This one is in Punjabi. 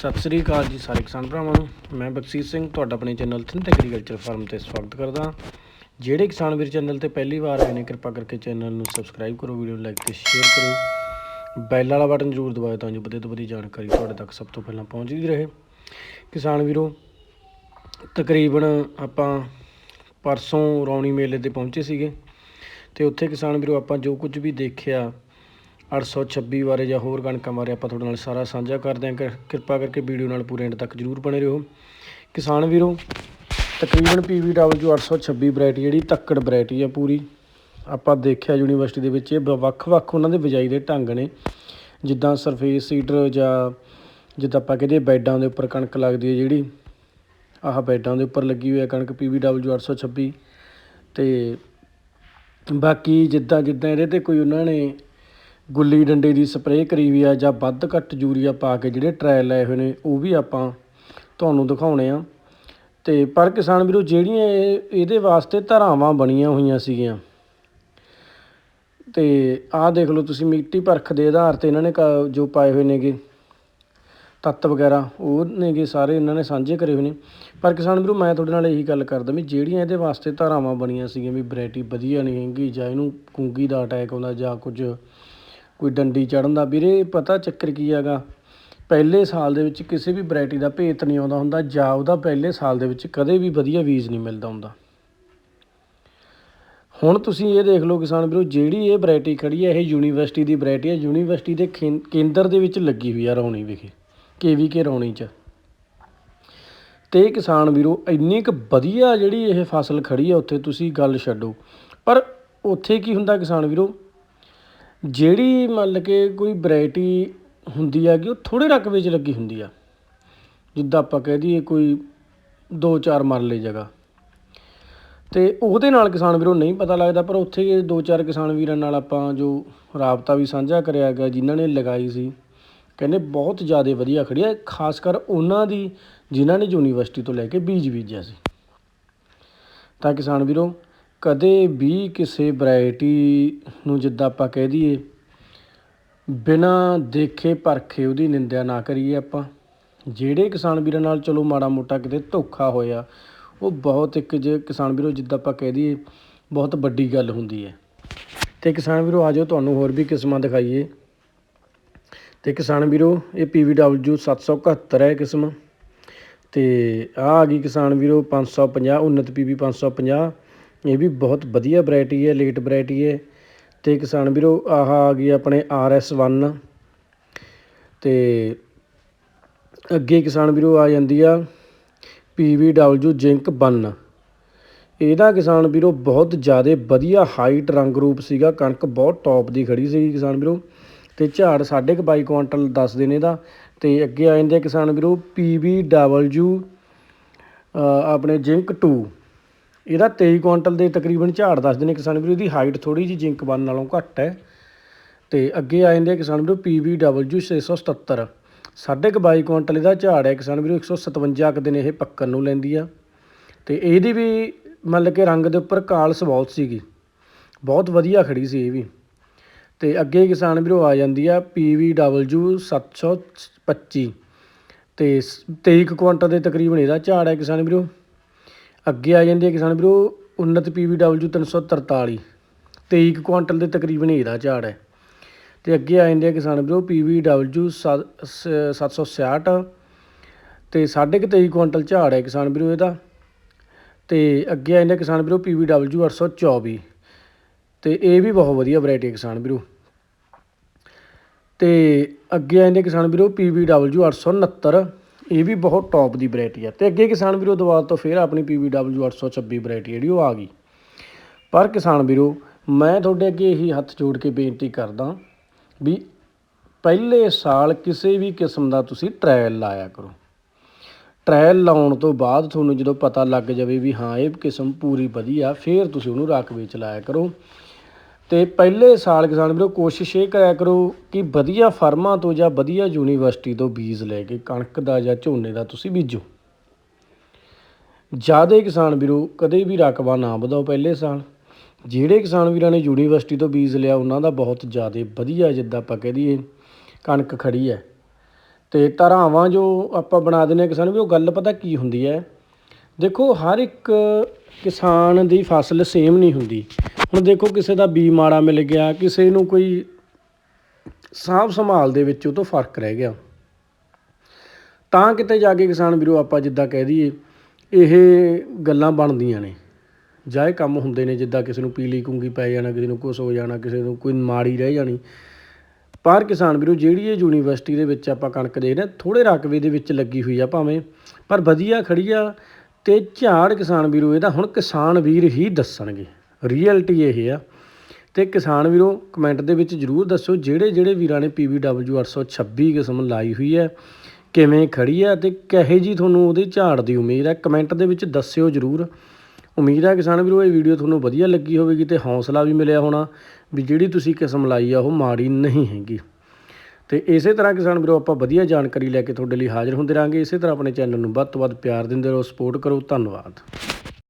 ਸਤਿ ਸ੍ਰੀ ਅਕਾਲ ਜੀ ਸਾਰੇ ਕਿਸਾਨ ਭਰਾਵਾਂ ਨੂੰ। ਮੈਂ ਬਖਸ਼ੀਸ਼ ਸਿੰਘ, ਤੁਹਾਡਾ ਆਪਣੇ ਚੈਨਲ ਥਿੰਤ ਐਗਰੀਕਲਚਰ ਫਾਰਮ ਤੇ ਸਵਾਗਤ ਕਰਦਾ ਜਿਹੜੇ ਕਿਸਾਨ ਵੀਰ ਚੈਨਲ ਤੇ ਪਹਿਲੀ ਵਾਰ ਆਏ ਨੇ, ਕਿਰਪਾ ਕਰਕੇ ਚੈਨਲ ਨੂੰ ਸਬਸਕ੍ਰਾਈਬ ਕਰੋ ਵੀਡੀਓ ਨੂੰ ਲਾਈਕ ਤੇ ਸ਼ੇਅਰ ਕਰੋ ਬੈਲ ਵਾਲਾ ਬਟਨ ਜ਼ਰੂਰ ਦਬਾਓ ਤਾਂ ਜੋ ਵਧੀਆ ਤੋਂ ਵਧੀਆ ਜਾਣਕਾਰੀ ਤੁਹਾਡੇ ਤੱਕ ਸਭ ਤੋਂ ਪਹਿਲਾਂ ਪਹੁੰਚਦੀ ਰਹੇ। ਕਿਸਾਨ ਵੀਰੋ, ਤਕਰੀਬਨ ਆਪਾਂ ਪਰਸੋਂ ਰੌਣੀ ਮੇਲੇ ਤੇ ਪਹੁੰਚੇ ਸੀਗੇ ਤੇ ਉੱਥੇ ਕਿਸਾਨ ਵੀਰੋ ਆਪਾਂ ਜੋ ਕੁਝ ਵੀ ਦੇਖਿਆ 826 ਬਾਰੇ ਜਾਂ ਹੋਰ ਕਣਕਾਂ ਬਾਰੇ ਆਪਾਂ ਤੁਹਾਡੇ ਨਾਲ ਸਾਰਾ ਸਾਂਝਾ ਕਰਦੇ ਹਾਂ। ਕਿ- ਕਿਰਪਾ ਕਰਕੇ ਵੀਡੀਓ ਨਾਲ ਪੂਰੇ ਐਂਡ ਤੱਕ ਜਰੂਰ ਬਣੇ ਰਹੋ। ਕਿਸਾਨ ਵੀਰੋ, ਤਕਰੀਬਨ PVW 826 ਵੈਰਾਈਟੀ ਜਿਹੜੀ ਤੱਕੜ ਵੈਰਾਈਟੀ ਆ ਪੂਰੀ। ਆਪਾਂ ਦੇਖਿਆ ਯੂਨੀਵਰਸਿਟੀ ਦੇ ਵਿੱਚ ਇਹ ਬ- ਵੱਖ-ਵੱਖ ਉਹਨਾਂ ਦੇ ਬਿਜਾਈ ਦੇ ਢੰਗ ਨੇ। ਜਿੱਦਾਂ ਸਰਫੇਸ ਸੀਡਰ ਜਾਂ ਜਿੱਦਾਂ ਆਪਾਂ ਕਹਿੰਦੇ ਬੈਡਾਂ ਦੇ ਉੱਪਰ ਕਣਕ ਲੱਗਦੀ ਹੈ ਜਿਹੜੀ, ਆਹ ਬੈਡਾਂ ਦੇ ਉੱਪਰ ਲੱਗੀ ਹੋਈ ਹੈ ਕਣਕ PVW 826 ਤੇ ਬਾਕੀ ਜਿੱਦਾਂ ਜਿੱਦਾਂ ਇਹਦੇ ਤੇ ਕੋਈ ਉਹਨਾਂ ਨੇ ਗੁੱਲੀ ਡੰਡੇ ਦੀ ਸਪਰੇਅ ਕਰੀ ਵੀ ਆ ਜਾਂ ਵੱਧ ਘੱਟ ਯੂਰੀਆ ਪਾ ਕੇ ਜਿਹੜੇ ਟਰਾਇਲ ਲਏ ਹੋਏ ਨੇ, ਉਹ ਵੀ ਆਪਾਂ ਤੁਹਾਨੂੰ ਦਿਖਾਉਣੇ ਆ। ਤੇ ਪਰ ਕਿਸਾਨ ਵੀਰੋ, ਜਿਹੜੀਆਂ ਇਹ, ਇਹਦੇ ਵਾਸਤੇ ਧਾਰਾਵਾਂ ਬਣੀਆਂ ਹੋਈਆਂ ਸੀਗੀਆਂ। ਤੇ ਆਹ ਦੇਖ ਲਓ ਤੁਸੀਂ, ਮਿੱਟੀ ਪਰਖ ਦੇ ਆਧਾਰ ਤੇ ਇਹਨਾਂ ਨੇ ਕ- ਜੋ ਪਾਏ ਹੋਏ ਨੇਗੇ, ਤੱਤ ਵਗੈਰਾ, ਉਹ ਨੇਗੇ ਸਾਰੇ ਇਹਨਾਂ ਨੇ ਸਾਂਝੇ ਕਰੇ ਹੋਏ ਨੇ। ਪਰ ਕਿਸਾਨ ਵੀਰੋ, ਮੈਂ ਤੁਹਾਡੇ ਨਾਲ ਇਹੀ ਗੱਲ ਕਰਦਾ ਵੀ ਜਿਹੜੀਆਂ ਇਹਦੇ ਵਾਸਤੇ ਧਾਰਾਵਾਂ ਬਣੀਆਂ ਸੀਗੀਆਂ ਵੀ ਵੈਰਾਈਟੀ ਵਧੀਆ ਨਹੀਂ ਹੈਗੀ, ਜਾਂ ਇਹਨੂੰ ਕੁੰਗੀ ਦਾ ਅਟੈਕ ਆਉਂਦਾ ਜਾਂ ਕੁਝ ਕੋਈ ਡੰਡੀ ਚੜ੍ਹਨ ਦਾ ਵੀਰੇ, ਪਤਾ ਚੱਕਰ ਕੀ ਹੈਗਾ? ਪਹਿਲੇ ਸਾਲ ਦੇ ਵਿੱਚ ਕਿਸੇ ਵੀ ਵੈਰਾਈਟੀ ਦਾ ਭੇਤ ਨਹੀਂ ਆਉਂਦਾ ਹੁੰਦਾ, ਜਾਂ ਉਹਦਾ ਪਹਿਲੇ ਸਾਲ ਦੇ ਵਿੱਚ ਕਦੇ ਵੀ ਵਧੀਆ ਬੀਜ ਨਹੀਂ ਮਿਲਦਾ ਹੁੰਦਾ। ਹੁਣ ਤੁਸੀਂ ਇਹ ਦੇਖ ਲਓ ਕਿਸਾਨ ਵੀਰੋ, ਜਿਹੜੀ ਇਹ ਵੈਰਾਈਟੀ ਖੜੀ ਹੈ, ਇਹ ਯੂਨੀਵਰਸਿਟੀ ਦੀ ਵੈਰਾਈਟੀ ਹੈ। ਯੂਨੀਵਰਸਿਟੀ ਦੇ ਖੇਂ- ਕੇਂਦਰ ਦੇ ਵਿੱਚ ਲੱਗੀ ਹੋਈ ਆ ਰੌਣੀ ਵਿਖੇ ਕੇਵੀਕੇ ਰੌਣੀ ਚ। ਤੇ ਕਿਸਾਨ ਵੀਰੋ, ਇੰਨੀ ਕੁ ਵਧੀਆ ਜਿਹੜੀ ਇਹ ਫਸਲ ਖੜੀ ਆ, ਉੱਥੇ ਤੁਸੀਂ ਗੱਲ ਛੱਡੋ। ਪਰ ਉੱਥੇ ਕੀ ਹੁੰਦਾ ਕਿਸਾਨ ਵੀਰੋ ਜਿਹੜੀ ਮੰਨ ਕੇ ਕੋਈ ਵਰਾਇਟੀ ਹੁੰਦੀ ਹੈਗੀ, ਉਹ ਥੋੜ੍ਹੇ ਰਕਬੇ 'ਚ ਲੱਗੀ ਹੁੰਦੀ ਆ। ਜਿੱਦਾਂ ਆਪਾਂ ਕਹਿ ਦਈਏ ਕੋਈ 2-4 ਮਰਲੇ ਜਗ੍ਹਾ। ਅਤੇ ਉਹਦੇ ਨਾਲ ਕਿਸਾਨ ਵੀਰੋ ਨਹੀਂ ਪਤਾ ਲੱਗਦਾ, ਪਰ ਉੱਥੇ ਦੋ ਚਾਰ ਕਿਸਾਨ ਵੀਰਾਂ ਨਾਲ ਆਪਾਂ ਜੋ ਰਾਬਤਾ ਵੀ ਸਾਂਝਾ ਕਰਿਆ ਗਿਆ, ਜਿਨ੍ਹਾਂ ਨੇ ਲਗਾਈ ਸੀ, ਕਹਿੰਦੇ ਬਹੁਤ ਜ਼ਿਆਦਾ ਵਧੀਆ ਖੜੀ ਹੈ ਖਾਸ ਕਰ ਉਹਨਾਂ ਦੀ, ਜਿਨ੍ਹਾਂ ਨੇ ਯੂਨੀਵਰਸਿਟੀ ਤੋਂ ਲੈ ਕੇ ਬੀਜ ਬੀਜਿਆ ਸੀ। ਤਾਂ ਕਿਸਾਨ ਵੀਰੋ ਕਦੇ ਵੀ ਕਿਸੇ ਵਰਾਇਟੀ ਨੂੰ ਜਿੱਦਾਂ ਆਪਾਂ ਕਹਿ ਦਈਏ, ਬਿਨਾਂ ਦੇਖੇ ਪਰਖੇ ਉਹਦੀ ਨਿੰਦਿਆ ਨਾ ਕਰੀਏ ਆਪਾਂ। ਜਿਹੜੇ ਕਿਸਾਨ ਵੀਰਾਂ ਨਾਲ ਚਲੋ ਮਾੜਾ ਮੋਟਾ ਕਿਤੇ ਧੋਖਾ ਹੋਇਆ, ਉਹ ਬਹੁਤ ਇੱਕ ਜੇ ਕਿਸਾਨ ਵੀਰੋ ਜਿੱਦਾਂ ਆਪਾਂ ਕਹਿ ਦਈਏ, ਬਹੁਤ ਵੱਡੀ ਗੱਲ ਹੁੰਦੀ ਹੈ। ਅਤੇ ਕਿਸਾਨ ਵੀਰੋ ਆ ਆਜੋ ਤੁਹਾਨੂੰ ਹੋਰ ਵੀ ਕਿਸਮਾਂ ਦਿਖਾਈਏ। ਅਤੇ ਕਿਸਾਨ ਵੀਰੋ, ਇਹ PVW 771 ਹੈ ਕਿਸਮ। ਅਤੇ ਆ ਆ ਗਈ ਕਿਸਾਨ ਵੀਰੋ 550 ਉન્નਤ PV 550 ਇਹ ਵੀ ਬਹੁਤ ਵਧੀਆ ਵਰਾਇਟੀ ਹੈ ਲੇਟ ਵਰਾਇਟੀ ਹੈ ਅਤੇ ਕਿਸਾਨ ਵੀਰੋ, ਆਹ ਆ ਗਈ ਆਪਣੇ ਆਰ ਐੱਸ ਵਨ ਅਤੇ ਅੱਗੇ ਕਿਸਾਨ ਵੀਰੋ ਆ ਜਾਂਦੀ ਆ ਪੀ ਵੀ ਡਬਲਯੂ ਜਿੰਕ 1 ਇਹਦਾ ਕਿਸਾਨ ਵੀਰੋ ਬਹੁਤ ਜ਼ਿਆਦਾ ਵਧੀਆ ਹਾਈਟ ਰੰਗ ਰੂਪ ਸੀਗਾ, ਕਣਕ ਬਹੁਤ ਟੌਪ ਦੀ ਖੜੀ ਸੀ ਕਿਸਾਨ ਵੀਰੋ ਤੇ ਝਾੜ ਸਾਢੇ ਕੁ ਬਾਈ ਕੁਆਂਟਲ ਦੱਸਦੇ ਨੇ ਇਹਦਾ ਤੇ ਅੱਗੇ ਆ ਜਾਂਦੇ ਆ ਕਿਸਾਨ ਵੀਰੋ ਪੀ ਵੀ ਡਬਲਯੂ ਆਪਣੇ ਜਿੰਕ 2 ਇਹਦਾ 23 ਕੁਆਂਟਲ ਦੇ ਤਕਰੀਬਨ ਝਾੜ ਦੱਸਦੇ ਨੇ ਕਿਸਾਨ ਵੀਰੋ, ਇਹਦੀ ਹਾਈਟ ਥੋੜੀ ਜਿਹੀ ਜਿੰਕ 1 ਨਾਲੋਂ ਘੱਟ ਹੈ। ਤੇ ਅੱਗੇ ਆ ਜਾਂਦੇ ਆ ਕਿਸਾਨ ਵੀਰੋ PVW 677 ਸਾਢੇ ਕੁ ਬਾਈ ਕੁਆਂਟਲ ਇਹਦਾ ਝਾੜ ਹੈ, ਕਿਸਾਨ ਵੀਰੋ 157 ਕੁ ਦਿਨ ਇਹ ਪੱਕਣ ਨੂੰ ਲੈਂਦੀ ਆ। ਤੇ ਇਹਦੀ ਵੀ ਮਤਲਬ ਕਿ ਰੰਗ ਦੇ ਉੱਪਰ ਕਾਲਸ ਬਹੁਤ ਸੀਗੀ। ਬਹੁਤ ਵਧੀਆ ਖੜੀ ਸੀ ਇਹ ਵੀ। ਤੇ ਅੱਗੇ ਕਿਸਾਨ ਵੀਰੋ ਆ ਜਾਂਦੀ ਆ PVW 725 ਤੇ 23 ਕੁ ਕੁਆਂਟਲ ਦੇ ਤਕਰੀਬਨ ਇਹਦਾ ਝਾੜ ਹੈ ਕਿਸਾਨ ਵੀਰੋ। ਅੱਗੇ ਆ ਜਾਂਦੀ ਹੈ ਕਿਸਾਨ ਵੀਰੋ ਉન્નਤ PVW 343 23 ਕੁ ਕੁਆਂਟਲ ਦੇ ਤਕਰੀਬਨ ਇਹਦਾ ਝਾੜ ਹੈ। ਤੇ ਅੱਗੇ ਆ ਜਾਂਦੇ ਆ ਕਿਸਾਨ ਵੀਰੋ PVW 766 ਤੇ ਸਾਢੇ ਕੁ 23 ਕੁਆਂਟਲ ਝਾੜ ਹੈ ਕਿਸਾਨ ਵੀਰੋ ਇਹਦਾ। ਤੇ ਅੱਗੇ ਆ ਜਾਂਦੇ ਆ ਕਿਸਾਨ ਵੀਰੋ PVW 824 ਤੇ ਇਹ ਵੀ ਬਹੁਤ ਵਧੀਆ ਵੈਰਾਈਟੀ ਹੈ ਕਿਸਾਨ ਵੀਰੋ। ਤੇ ਅੱਗੇ ਆ ਜਾਂਦੇ ਕਿਸਾਨ ਵੀਰੋ PVW 869 ਇਹ ਵੀ ਬਹੁਤ ਟੌਪ ਦੀ ਵੈਰਾਈਟੀ ਹੈ ਤੇ ਅੱਗੇ ਕਿਸਾਨ ਵੀਰੋ ਦੁਬਾਰਾ ਤੋਂ ਫਿਰ ਆਪਣੀ PVW 826 ਵੈਰਾਈਟੀ ਜਿਹੜੀ ਉਹ ਆ ਗਈ। ਪਰ ਕਿਸਾਨ ਵੀਰੋ, ਮੈਂ ਤੁਹਾਡੇ ਅੱਗੇ ਇਹੀ ਹੱਥ ਜੋੜ ਕੇ ਬੇਨਤੀ ਕਰਦਾ ਵੀ ਪਹਿਲੇ ਸਾਲ ਕਿਸੇ ਵੀ ਕਿਸਮ ਦਾ ਤੁਸੀਂ ਟ੍ਰਾਇਲ ਲਾਇਆ ਕਰੋ। ਟ੍ਰਾਇਲ ਲਾਉਣ ਤੋਂ ਬਾਅਦ ਤੁਹਾਨੂੰ ਜਦੋਂ ਪਤਾ ਲੱਗ ਜਾਵੇ ਵੀ ਹਾਂ, ਇਹ ਕਿਸਮ ਪੂਰੀ ਵਧੀਆ, ਫਿਰ ਤੁਸੀਂ ਉਹਨੂੰ ਰਕਬੇ ਚ ਲਾਇਆ ਕਰੋ। ਤੇ ਪਹਿਲੇ ਸਾਲ ਕਿਸਾਨ ਵੀਰੋ ਕੋਸ਼ਿਸ਼ ਇਹ ਕਰਿਆ ਕਰੋ ਕਿ ਵਧੀਆ ਫਰਮਾਂ ਤੋਂ ਜਾਂ ਵਧੀਆ ਯੂਨੀਵਰਸਿਟੀ ਤੋਂ ਬੀਜ ਲੈ ਕੇ ਕਣਕ ਦਾ ਜਾਂ ਝੋਨੇ ਦਾ ਤੁਸੀਂ ਬੀਜੋ। ਜ਼ਿਆਦਾ ਕਿਸਾਨ ਵੀਰੋ ਕਦੇ ਵੀ ਰਕਬਾ ਨਾ ਵਧਾਓ ਪਹਿਲੇ ਸਾਲ। ਜਿਹੜੇ ਕਿਸਾਨ ਵੀਰਾਂ ਨੇ ਯੂਨੀਵਰਸਿਟੀ ਤੋਂ ਬੀਜ ਲਿਆ, ਉਹਨਾਂ ਦਾ ਬਹੁਤ ਜ਼ਿਆਦਾ ਵਧੀਆ ਜਿੱਦਾਂ ਆਪਾਂ ਕਹਿ ਦਈਏ ਕਣਕ ਖੜੀ ਹੈ। ਤੇ ਧਾਰਾਵਾਂ ਜੋ ਆਪਾਂ ਬਣਾ ਦਿੰਦੇ ਹਾਂ ਕਿਸਾਨ ਵੀ ਉਹ ਗੱਲ ਪਤਾ ਕੀ ਹੁੰਦੀ ਹੈ? ਦੇਖੋ ਹਰ ਇੱਕ ਕਿਸਾਨ ਦੀ ਫਸਲ ਸੇਮ ਨਹੀਂ ਹੁੰਦੀ। ਹੁਣ ਦੇਖੋ ਕਿਸੇ ਦਾ ਬੀ ਮਾੜਾ ਮਿਲ ਗਿਆ, ਕਿਸੇ ਨੂੰ ਕੋਈ ਸਾਂਭ ਸੰਭਾਲ ਦੇ ਵਿੱਚ ਉਹ ਤੋਂ ਫ਼ਰਕ ਰਹਿ ਗਿਆ। ਤਾਂ ਕਿਤੇ ਜਾ ਕੇ ਕਿਸਾਨ ਵੀਰੋ ਆਪਾਂ ਜਿੱਦਾਂ ਕਹਿ ਦਈਏ, ਇਹ ਗੱਲਾਂ ਬਣਦੀਆਂ ਨੇ। ਜਾਂ ਇਹ ਕੰਮ ਹੁੰਦੇ ਨੇ ਜਿੱਦਾਂ ਕਿਸੇ ਨੂੰ ਪੀਲੀ ਕੁੰਗੀ ਪੈ ਜਾਣਾ, ਕਿਸੇ ਨੂੰ ਕੁਛ ਹੋ ਜਾਣਾ, ਕਿਸੇ ਨੂੰ ਕੋਈ ਮਾੜੀ ਰਹਿ ਜਾਣੀ। ਪਰ ਕਿਸਾਨ ਵੀਰੋ, ਜਿਹੜੀ ਇਹ ਯੂਨੀਵਰਸਿਟੀ ਦੇ ਵਿੱਚ ਆਪਾਂ ਕਣਕ ਦੇ ਰਹੇ ਹਾਂ ਥੋੜੇ ਰਕਬੇ ਦੇ ਵਿੱਚ ਲੱਗੀ ਹੋਈ ਆ ਭਾਵੇਂ, ਪਰ ਵਧੀਆ ਖੜੀ ਆ ਤੇ ਝਾੜ ਕਿਸਾਨ ਵੀਰੋ ਇਹਦਾ ਹੁਣ ਕਿਸਾਨ ਵੀਰ ਹੀ ਦੱਸਣਗੇ। ਰੀਅਲਟੀ ਇਹ ਆ। ਤੇ ਕਿਸਾਨ ਵੀਰੋ ਕਮੈਂਟ ਦੇ ਵਿੱਚ ਜਰੂਰ ਦੱਸੋ ਜਿਹੜੇ ਜਿਹੜੇ ਵੀਰਾਂ ਨੇ PVW 826 ਕਿਸਮ ਲਾਈ ਹੋਈ ਹੈ, ਕਿਵੇਂ ਖੜੀ ਹੈ ਤੇ ਕਹੇ ਜੀ ਤੁਹਾਨੂੰ ਉਹਦੇ ਝਾੜ ਦੀ ਉਮੀਦ ਹੈ ਕਮੈਂਟ ਦੇ ਵਿੱਚ ਦੱਸਿਓ ਜਰੂਰ। ਉਮੀਦ ਹੈ ਕਿਸਾਨ ਵੀਰੋ, ਇਹ ਵੀਡੀਓ ਤੁਹਾਨੂੰ ਵਧੀਆ ਲੱਗੀ ਹੋਵੇਗੀ ਤੇ ਹੌਸਲਾ ਵੀ ਮਿਲਿਆ ਹੋਣਾ ਵੀ ਜਿਹੜੀ ਤੁਸੀਂ ਕਿਸਮ ਲਾਈ ਆ, ਉਹ ਮਾੜੀ ਨਹੀਂ ਹੈਗੀ। ਤੇ ਇਸੇ ਤਰ੍ਹਾਂ ਕਿਸਾਨ ਵੀਰੋ, ਆਪਾਂ ਵਧੀਆ ਜਾਣਕਾਰੀ ਲੈ ਕੇ ਤੁਹਾਡੇ ਲਈ ਹਾਜ਼ਰ ਹੁੰਦੇ ਰਾਂਗੇ ਇਸੇ ਤਰ੍ਹਾਂ ਆਪਣੇ ਚੈਨਲ ਨੂੰ ਵੱਧ ਤੋਂ ਵੱਧ ਪਿਆਰ ਦਿੰਦੇ ਰਹੋ ਸਪੋਰਟ ਕਰੋ, ਧੰਨਵਾਦ।